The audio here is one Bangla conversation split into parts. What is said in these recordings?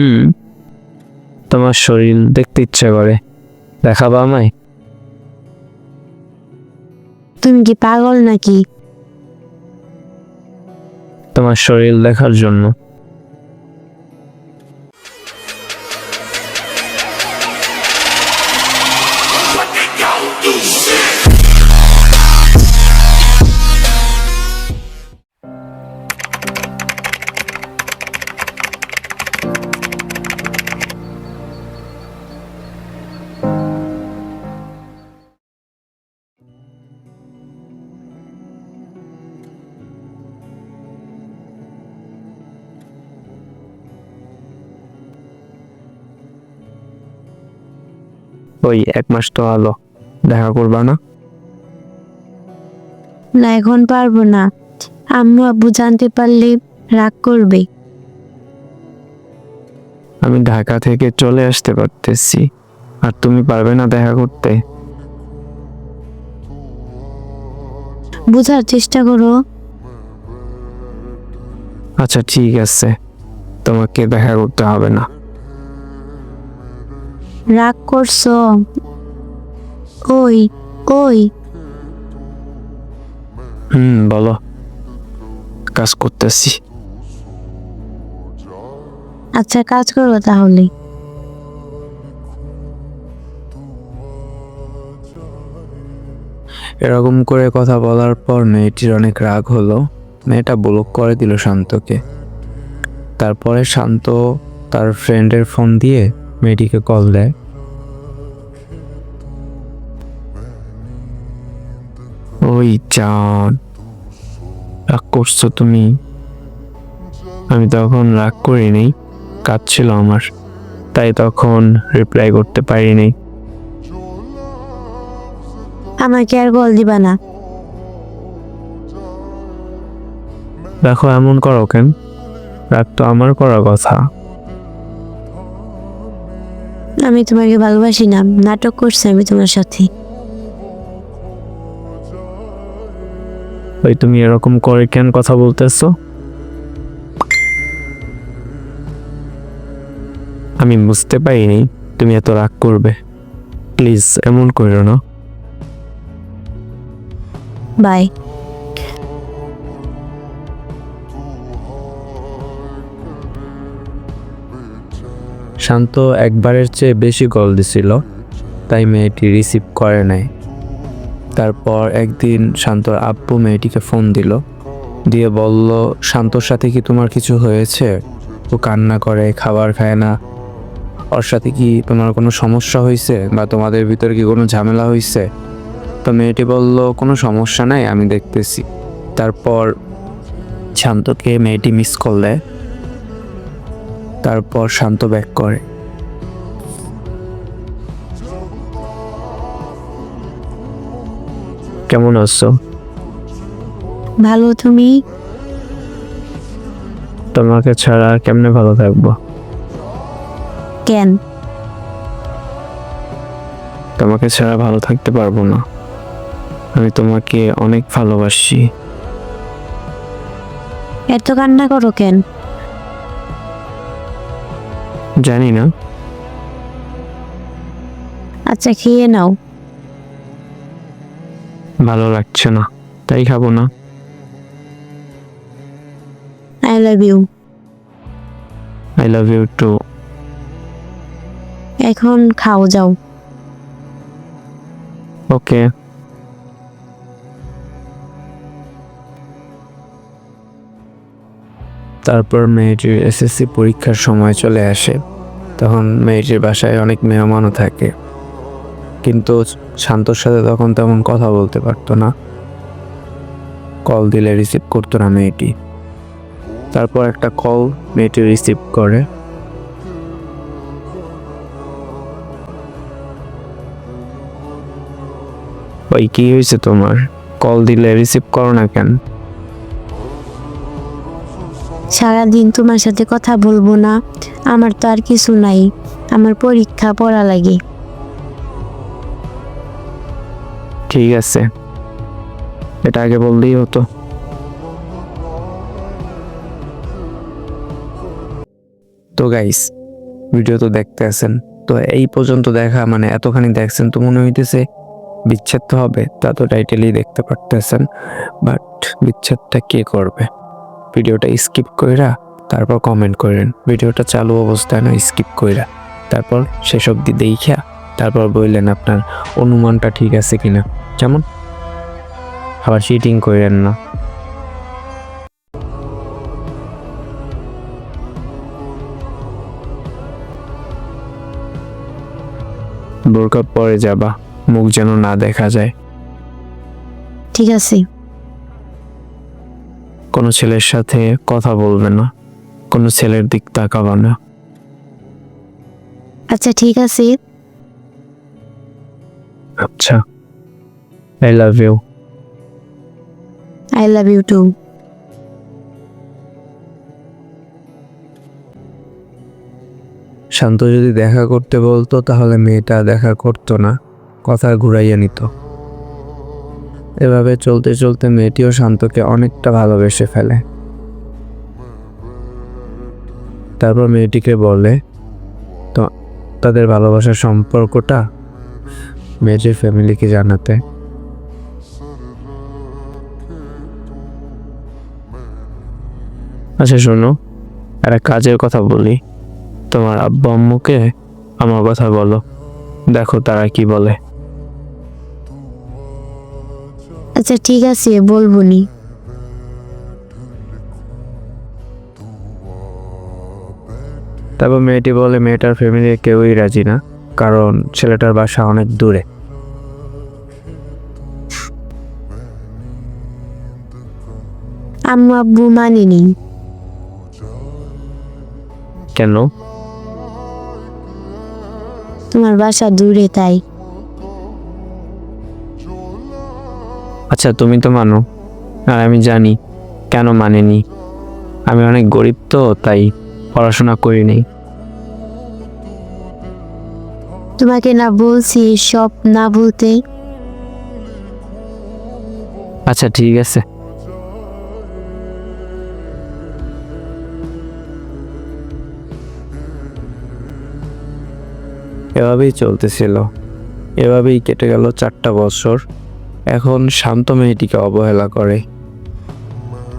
হুম। তোমার শরীর দেখতে ইচ্ছে করে। দেখাবা আমায়? তুমি কি পাগল নাকি? তোমার শরীর দেখার জন্য। ওই এক মাস তো হলো দেখা করবা না? না এখন পারব না। আম্মু আব্বু জানতে পারলে রাগ করবে। আমি ঢাকা থেকে চলে আসতে পারতেছি আর তুমি পারবে না দেখা করতে। বোঝার চেষ্টা করো। আচ্ছা ঠিক আছে। তোমাকে দেখা করতে হবে না। রাগ করছ? ওই ওই। হুম বলো। কাজ করতেছি। আচ্ছা কাজ করো তাহলে। এরকম করে কথা বলার পর মেয়েটির অনেক রাগ হলো। মেয়েটা ব্লক করে দিল শান্তকে। তারপরে শান্ত তার ফ্রেন্ডের ফোন দিয়ে মেয়েটিকে কল দেয়। ওই চাঁদ রাগ করছ তুমি? আমি তখন রাগ করিনি কাজ ছিল আমার তাই তখন রিপ্লাই করতে পারিনি। আমাকে আর কল দিবা না। দেখো এমন করো কেন? রাগ তো আমার করার কথা। আমি তোমাকে ভালোবাসি না। নাটক করছি আমি তোমার সাথে। ওই তুমি এরকম করে কেন কথা বলতেছো? আমি বুঝতে পারিনি তুমি এত রাগ করবে। প্লিজ এমন করো না। বাই। শান্ত একবারের চেয়ে বেশি কল দিছিল, তাই মেয়েটি রিসিভ করে নাই। তারপর একদিন শান্তর আব্বু মেয়েটিকে ফোন দিল, দিয়ে বলল, শান্তর সাথে কি তোমার কিছু হয়েছে? ও কান্না করে, খাবার খায় না। ওর সাথে কি তোমার কোনো সমস্যা হয়েছে? বা তোমাদের ভিতরে কি কোনো ঝামেলা হয়েছে? তো মেয়েটি বলল, কোনো সমস্যা নাই, আমি দেখতেছি। তারপর শান্তকে মেয়েটি মিস করলে তারপর শান্ত ব্যাক করে। কেমন আছো? ভালো তুমি? তোমাকে ছাড়া আর কেমনে ভালো থাকব? কেন? তোমাকে ছাড়া ভালো থাকতে পারব না। আমি তোমাকে অনেক ভালোবাসি। এত কান্না করো কেন? জানি না আচ্ছা খেয়ে নাও। ভালো লাগছে না তাই খাব না। I love you I love you too এখন খাও যাও। ওকে তারপর মেয়েটির এসএসসি পরীক্ষার সময় চলে আসে। তখন মেয়েটির বাসায় অনেক মেহমানও থাকে। কিন্তু শান্তর সাথে তখন তেমন কথা বলতে পারতো না। কল দিলে রিসিভ করতো না মেয়েটি। তারপর একটা কল মেয়েটি রিসিভ করে। ওই কি হয়েছে তোমার? কল দিলে রিসিভ করো না কেন? সারাদিন তোমার সাথে কথা বলব না। আমার তো আর কিছু নাই। আমার পরীক্ষা পড়া লাগে। ঠিক আছে। এটা আগে বললেই হতো। তো গাইস ভিডিও তো দেখতে আছেন। তো এই পর্যন্ত দেখা মানে এতখানি দেখছেন তো মনে হইতেছে বিচ্ছেদ তো হবে, তা তো টাইটেলই দেখতে পারতেছেন। বাট বিচ্ছেদটা কে করবে? ভিডিওটা স্কিপ কইরা তারপর কমেন্ট করেন। ভিডিওটা চালু অবস্থায় না স্কিপ কইরা। তারপর সেসব দি দেখিয়া তারপর বললেন আপনার অনুমানটা ঠিক আছে কিনা। যেমন, আবার চিটিং করেন না। বোরকা পরে যাবা, মুখ যেন না দেখা যায়। ঠিক আছে। কোনো ছেলের সাথে কথা বলবে না কোনো ছেলের দিক তাকাবা না। আচ্ছা ঠিক আছে। আচ্ছা। I love you I love you too শান্ত যদি দেখা করতে বলতো তাহলে মেয়েটা দেখা করতো না। কথা ঘুরাইয়া নিত। এভাবে চলতে চলতে মেয়েটিও শান্তকে অনেকটা ভালোবেসে ফেলে। তারপর মেয়েটিকে বলে, তো, তাদের ভালোবাসার সম্পর্কটা মেয়েটির ফ্যামিলিকে জানাতে। আচ্ছা শোনো, একটা কাজের কথা বলি। তোমার আব্বু আম্মুকে আমার কথা বলো। দেখো তারা কি বলে। আচ্ছা ঠিক আছে বলব নি তারপর মেয়েটি বলে মেয়েটার ফ্যামিলি কেউই রাজি না কারণ ছেলেটার বাসা অনেক দূরে। আম্মু আব্বু মানেনি। কেন? তোমার বাসা দূরে তাই। আচ্ছা তুমি তো মানো। আর আমি জানি কেন মানেনি। আমি অনেক গরিব তো তাই পড়াশোনা করিনি তোমাকে না বলছি সব না বলতে। আচ্ছা ঠিক আছে। এভাবেই চলতেছিল। এভাবেই কেটে গেল চারটা বছর। এখন শান্ত মেয়েটিকে অবহেলা করে।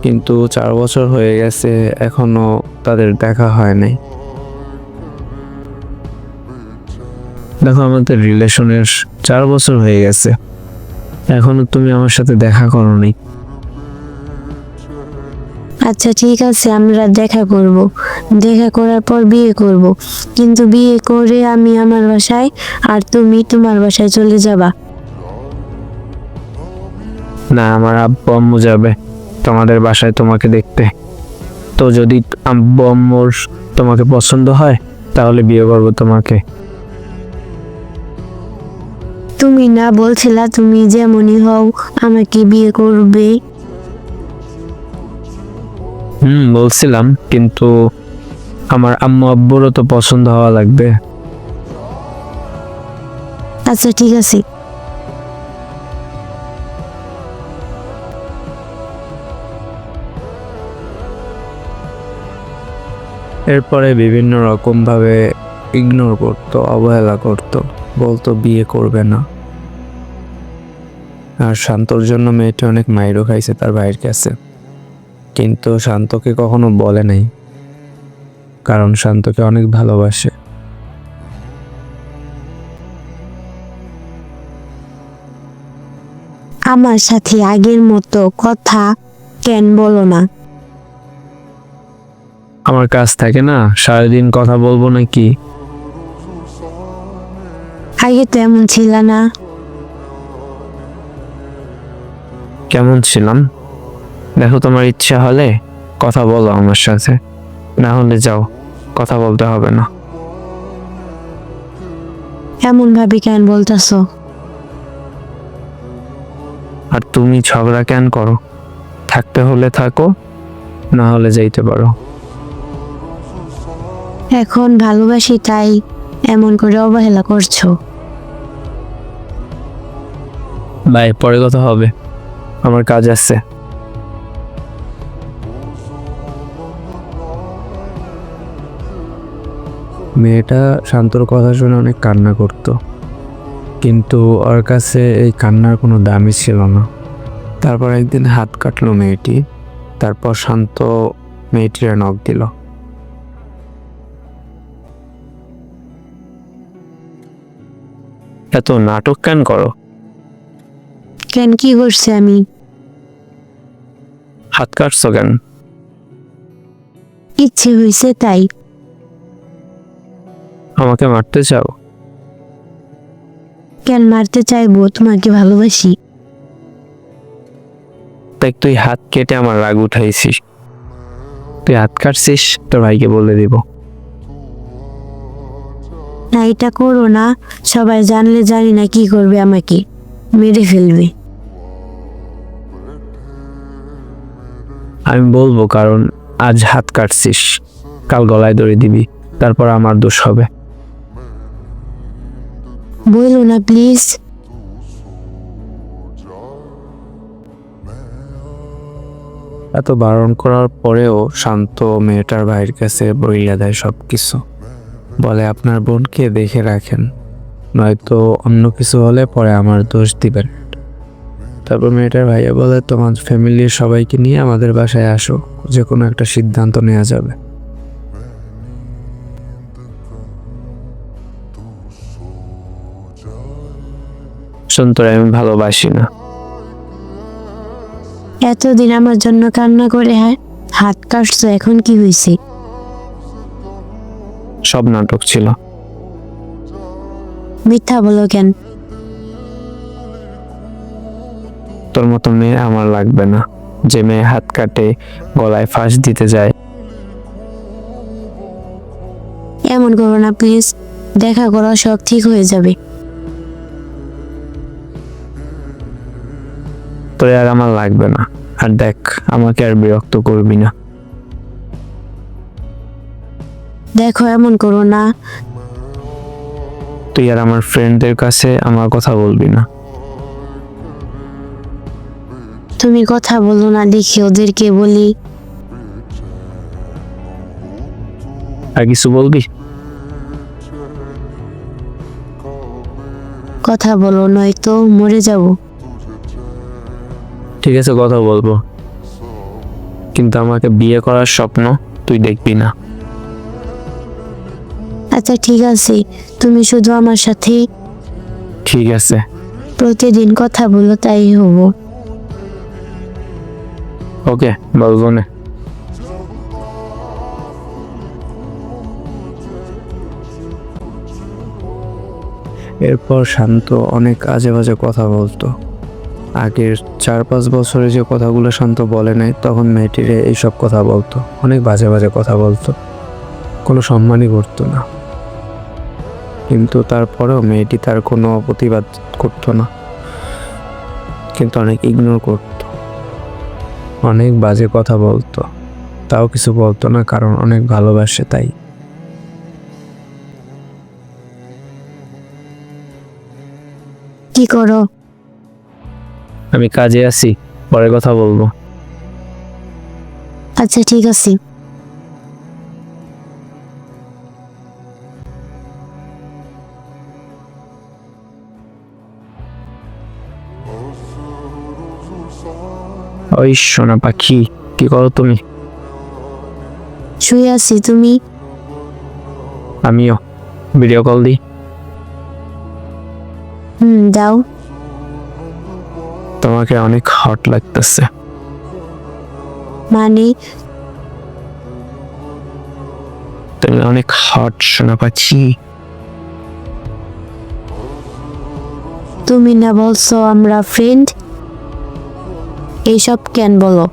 কিন্তু চার বছর হয়ে গেছে, এখনও তাদের দেখা হয় নাই। দেখো, আমাদের রিলেশনের চার বছর হয়ে গেছে। এখনও তুমি আমার সাথে দেখা করোনি। আচ্ছা ঠিক আছে, আমরা দেখা করব। দেখা করার পর বিয়ে করব। কিন্তু বিয়ে করে আমি আমার বাসায়, আর তুমি তোমার বাসায় চলে যাবা। না আমার আব্বু আম্মু যাবে তোমাদের বাসায় তোমাকে দেখতে। তো যদি আব্বু আম্মুর তোমাকে পছন্দ হয় তাহলে বিয়ে করব তোমাকে। তুমি না বলছিলা তুমি যেমনই হও আমাকে বিয়ে করবে। হুম বলছিলাম কিন্তু আমার আম্মু আব্বুরও তো পছন্দ হওয়া লাগবে। আচ্ছা ঠিক আছে। এরপরে বিভিন্ন রকমভাবে ইগনোর করতো, অবহেলা করতো, বলতো বিয়ে করবে না। আর শান্তর জন্য মেয়েটি অনেক মাইরও খাইছে তার ভাইয়ের কাছে। কিন্তু শান্তকে কখনো বলে নাই, কারণ শান্তকে অনেক ভালোবাসে। আমার সাথে আগের মতো কথা কেন বলো না? আমার কাজ থাকে না সারাদিন কথা বলব নাকি? আগে তো এমন ছিল না। কেমন ছিলাম? দেখো তোমার ইচ্ছা হলে কথা বলো আমার সাথে। না হলে যাও কথা বলতে হবে না। এমন ভাবে কেন বলতেছো? আর তুমি ঝগড়া কেন করো? থাকতে হলে থাকো না হলে যাইতে পারো। এখন ভালোবাসি, তাই এমন করে অবহেলা করছ। ভাই, পরে কথা হবে। আমার কাজ আছে। মেয়েটা শান্তর কথা শুনে অনেক কান্না করত। কিন্তু ওর কাছে এই কান্নার কোনো দামই ছিল না। তারপর একদিন হাত কাটলো মেয়েটি। তারপর শান্ত মেয়েটির নখ দিল। এত নাটক কেন করো? কেন কি করছে আমি? হাত কাটছো কেন? ইচ্ছে হয়েছে তাই। আমাকে মারতে চাও? কেন মারতে চাইব? তোমাকে ভালোবাসি। তাই তুই হাত কেটে আমার রাগ উঠাইছিস। তুই হাত কাটছিস তোর ভাইকে বলে দিব। না এটা করো না। সবাই জানলে জানি না কি করবে আমাকে। মেরে ফেলবে। আমি বলব কারণ আজ হাত কাটছিস। কাল গলায় দড়ি দিবি। তারপর আমার দোষ হবে। বলো না প্লিজ। এত বারণ করার পরেও শান্ত মেয়েটার ভাইয়ের কাছে বইয়া দেয় সব কিছু বলে আপনার বোনকে দেখে রাখেন নয়তো অন্য কিছু হলে পরে আমার দোষ দিবেন। তারপর মেয়েটার ভাইয়া বলে তোমার ফ্যামিলির সবাইকে নিয়ে আমাদের বাসায় আসো যে কোনো একটা সিদ্ধান্ত নেওয়া যাবে। সন্তরে আমি ভালোবাসি না। এতদিন আমার জন্য কান্না করে হ্যাঁ? হাত কাটছো এখন কি হয়েছে সব নাটক ছিল। মিথ্যা বলো কেন? তোর মতো মেয়ে আমার লাগবে না। যে মেয়ে হাত কাটে গলায় ফাঁস দিতে যায়। এমন করো না প্লিজ দেখা করো সব ঠিক হয়ে যাবে। তোর আর আমার লাগবে না। আর দেখ আমাকে আর বিরক্ত করবি না। দেখো এমন করো না। তুই আর আমার ফ্রেন্ডদের কাছে আমার কথা বলবি না। তুমি কথা বলো না দেখি ওদেরকে বলি। আর কিছু বলবি? কথা বলো নয়তো মরে যাব। ঠিক আছে কথা বলব। কিন্তু আমাকে বিয়ে করার স্বপ্ন তুই দেখবি না। আচ্ছা ঠিক আছে। তুমি শুধু আমার সাথে ঠিক আছে। প্রতিদিন কথা বলো তাই হব। ওকে বলব না এরপর শান্ত অনেক আজে বাজে কথা বলতো। আগের চার পাঁচ বছরে যে কথাগুলো শান্ত বলে নাই তখন মেয়েটিরে এইসব কথা বলতো। অনেক বাজে বাজে কথা বলতো। কোনো সম্মানই করতো না। কিন্তু তারপরেও মেয়েটি তার কোনো প্রতিবাদ করতো না। কিন্তু অনেক ইগনোর করতো। অনেক বাজে কথা বলতো। তাও কিছু বলতো না কারণ অনেক ভালোবাসে তাই। কি করো? আমি কাজে আছি পরে কথা বলব। আচ্ছা ঠিক আছে। ওই সোনা পাখি কি করো তুমি? শুয়ে আছি তুমি? আমিও ভিডিও কল দিই হুম দাও তোমাকে অনেক হট লাগতেছে। মানে? তুমি অনেক হট সোনা পাখি। তুমি না বলছো আমরা ফ্রেন্ড এইসব কেন বলো?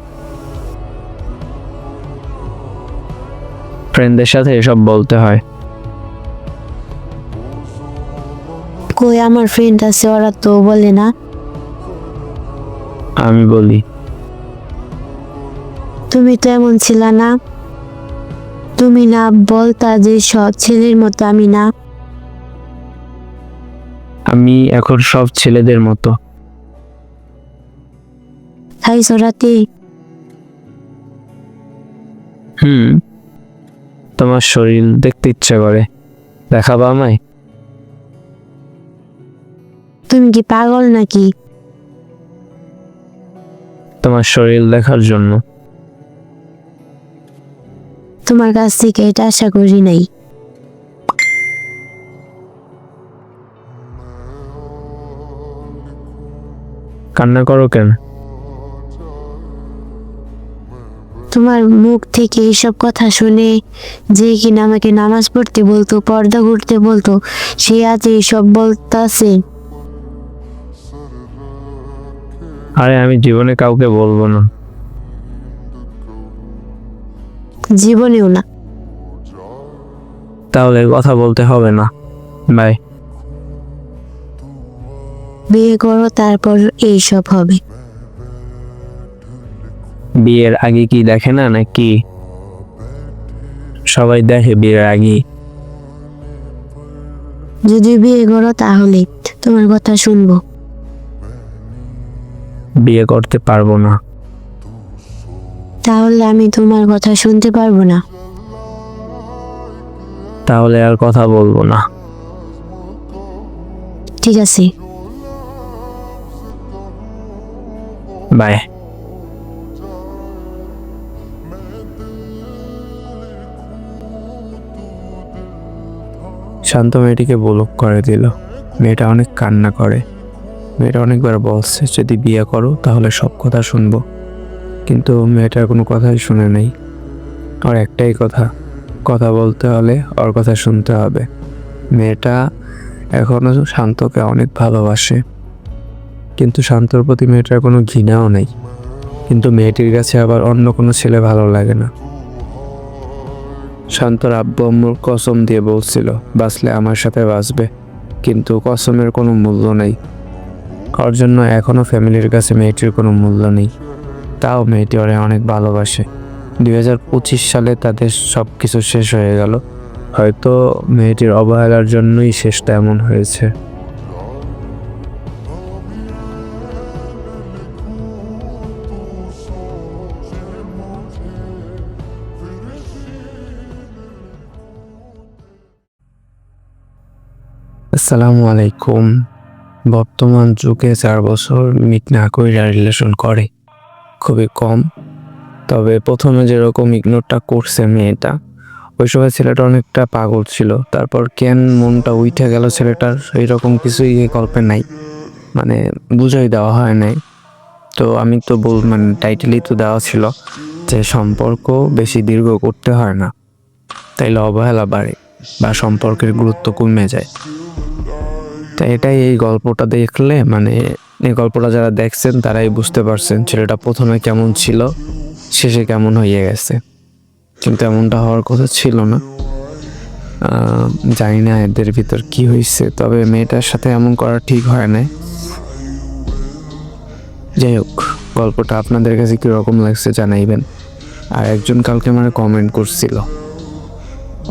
ফ্রেন্ডদের সাথে এসব বলতে হয়। কই আমার ফ্রেন্ড আছে ওরা তো বলে না। আমি বলি। তুমি তো এমন ছিল না। তুমি না বলতা যে সব ছেলের মতো আমি না। আমি এখন সব ছেলেদের মতো। খাইছো রাতে হুম তোমার শরীর দেখতে ইচ্ছা করে। দেখাবা আমায়? তুমি কি পাগল নাকি? তোমার শরীর দেখার জন্য। তোমার কাছ থেকে এটা আশা করি নাই। কান্না করো কেন? তোমার মুখ থেকে এইসব কথা শুনে যে কিনা আমাকে নামাজ পড়তে বলতো পর্দা করতে বলতো সে আজ এইসব বলতাছে। আরে আমি জীবনে কাউকে বলব না। জীবনেও না। তাহলে কথা বলতে হবে না। বাই। বিয়ে করো তারপর এইসব হবে। বিয়ের আগে কি দেখে না নাকি? সবাই দেখে বিয়ের আগে। যদি বিয়ে করো তাহলে তোমার কথা শুনব। বিয়ে করতে পারব না। তাহলে আমি তোমার কথা শুনতে পারব না। তাহলে আর কথা বলব না। ঠিক আছে। বাই। শান্ত মেয়েটিকে ব্লক করে দিল। মেয়েটা অনেক কান্না করে। মেয়েটা অনেকবার বলছে, যদি বিয়ে করো, তাহলে সব কথা শুনব। কিন্তু মেয়েটার কোনো কথাই শুনে নেই। ওর একটাই কথা কথা বলতে হলে ওর কথা শুনতে হবে। মেয়েটা এখনও শান্তকে অনেক ভালোবাসে। কিন্তু শান্তর প্রতি মেয়েটার কোনো ঘৃণাও নেই। কিন্তু মেয়েটির কাছে আবার অন্য কোনো ছেলে ভালো লাগে না। শান্তর আব্বু আম্মুর কসম দিয়ে বলছিল, বাঁচলে আমার সাথে বাঁচবে, কিন্তু কসমের কোনো মূল্য নেই। ওর জন্য এখনও ফ্যামিলির কাছে মেয়েটির কোনো মূল্য নেই? তাও মেয়েটি ওরে অনেক ভালোবাসে। দুই হাজার পঁচিশ সালে তাদের সব কিছু শেষ হয়ে গেল। হয়তো মেয়েটির অবহেলার জন্যই শেষটা এমন হয়েছে। আসসালামু আলাইকুম। বর্তমান যুগে চার বছর মিট না কইরা রিলেশন করে, খুবই কম। তবে প্রথমে যেরকম ইগনোরটা করছে মেয়েটা, ওই সময় ছেলেটা অনেকটা পাগল ছিল। তারপর কেন মনটা উঠে গেল ছেলেটার, এইরকম কিছুই গল্পে নাই। মানে বুঝাই দেওয়া হয় নাই। তো আমি তো বল মানে টাইটেলই তো দেওয়া ছিল যে সম্পর্ক বেশি দীর্ঘ করতে হয় না। তাইলে অবহেলা বাড়ে বা সম্পর্কের গুরুত্ব কমে যায়। তা এটাই এই গল্পটা দেখলে মানে এই গল্পটা যারা দেখছেন তারাই বুঝতে পারছেন ছেলেটা প্রথমে কেমন ছিল, শেষে কেমন হয়ে গেছে। কিন্তু এমনটা হওয়ার কথা ছিল না। জানি না এদের ভিতর কি হয়েছে, তবে মেয়েটার সাথে এমন করা ঠিক হয় না যাই হোক, গল্পটা আপনাদের কাছে কীরকম লাগছে জানাইবেন। আর একজন কালকে মানে কমেন্ট করছিল।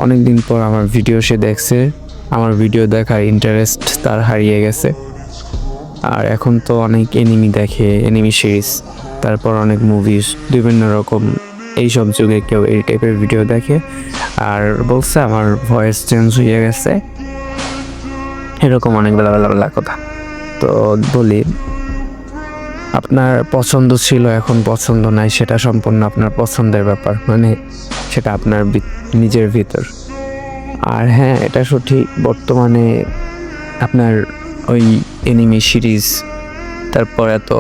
অনেক দিন পর আমার ভিডিও সে দেখছে। আমার ভিডিও দেখার ইন্টারেস্ট তার হারিয়ে গেছে। আর এখন তো অনেক এনিমি দেখে এনিমি সিরিজ তারপর অনেক মুভিজ বিভিন্ন রকম এইসব যুগে কেউ এই টাইপের ভিডিও দেখে। আর বলছে আমার ভয়েস চেঞ্জ হয়ে গেছে। এরকম অনেক বেলা বেলা বেলা কথা। তো বলি, আপনার পছন্দ ছিল, এখন পছন্দ নাই, সেটা সম্পূর্ণ আপনার পছন্দের ব্যাপার। মানে সেটা আপনার নিজের ভিতর। আর হ্যাঁ এটা সঠিক। বর্তমানে আপনার ওই এনিমি সিরিজ তারপর এত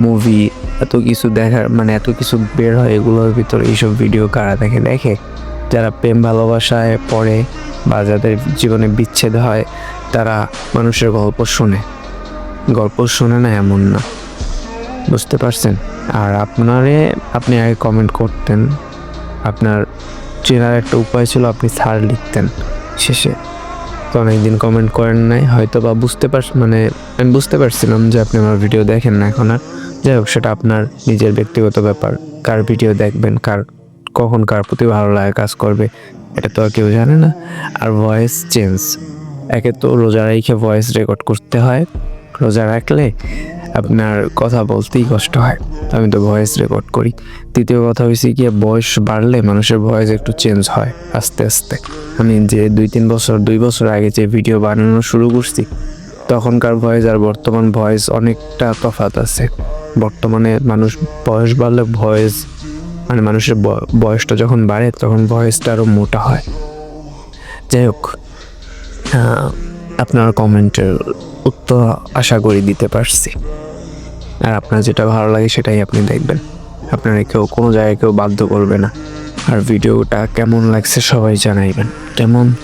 মুভি এত কিছু দেখার মানে এত কিছু বের হয় এগুলোর ভিতর, এইসব ভিডিও কারা দেখে? দেখে যারা প্রেম ভালোবাসায় পড়ে বা যাদের জীবনে বিচ্ছেদ হয়, তারা মানুষের গল্প শোনে। গল্প শোনে না এমন না। বুঝতে পারছেন? আর আপনারে, আপনি আগে কমেন্ট করতেন, আপনার চেনার একটা উপায় ছিল আপনি সার লিখতেন শেষে। তো অনেকদিন কমেন্ট করেন নাই, হয়তো বা বুঝতে পার মানে আমি বুঝতে পারছিলাম যে আপনি আমার ভিডিও দেখেন না এখন আর। যাই হোক, সেটা আপনার নিজের ব্যক্তিগত ব্যাপার, কার ভিডিও দেখবেন, কার, কখন কার প্রতি ভালো লাগে কাজ করবে, এটা তো আর কেউ জানে না। আর ভয়েস চেঞ্জ একে তো রোজা রেখে ভয়েস রেকর্ড করতে হয়, রোজা রাখলে আপনার কথা বলতেই কষ্ট হয়। আমি তো ভয়েস রেকর্ড করি। তৃতীয় কথা হয়েছে কি বয়স বাড়লে মানুষের ভয়েস একটু চেঞ্জ হয় আস্তে আস্তে। আমি যে দুই, তিন বছর, দুই বছর আগে যে ভিডিও বানানো শুরু করছি, তখনকার ভয়েস আর বর্তমান ভয়েস অনেকটা তফাৎ আছে। বর্তমানে মানুষ বয়স বাড়লে ভয়েস মানে মানুষের বয়সটা যখন বাড়ে, তখন ভয়েসটা আরও মোটা হয়। যাই হোক আপনার কমেন্টের উত্তর আশা করি দিতে পারছি। আর আপনার যেটা ভালো লাগে সেটাই আপনি দেখবেন। আপনারা কেউ কোনো জায়গায় কেউ বাধ্য করবে না। আর ভিডিওটা কেমন লাগছে সবাই জানাইবেন। কেমন?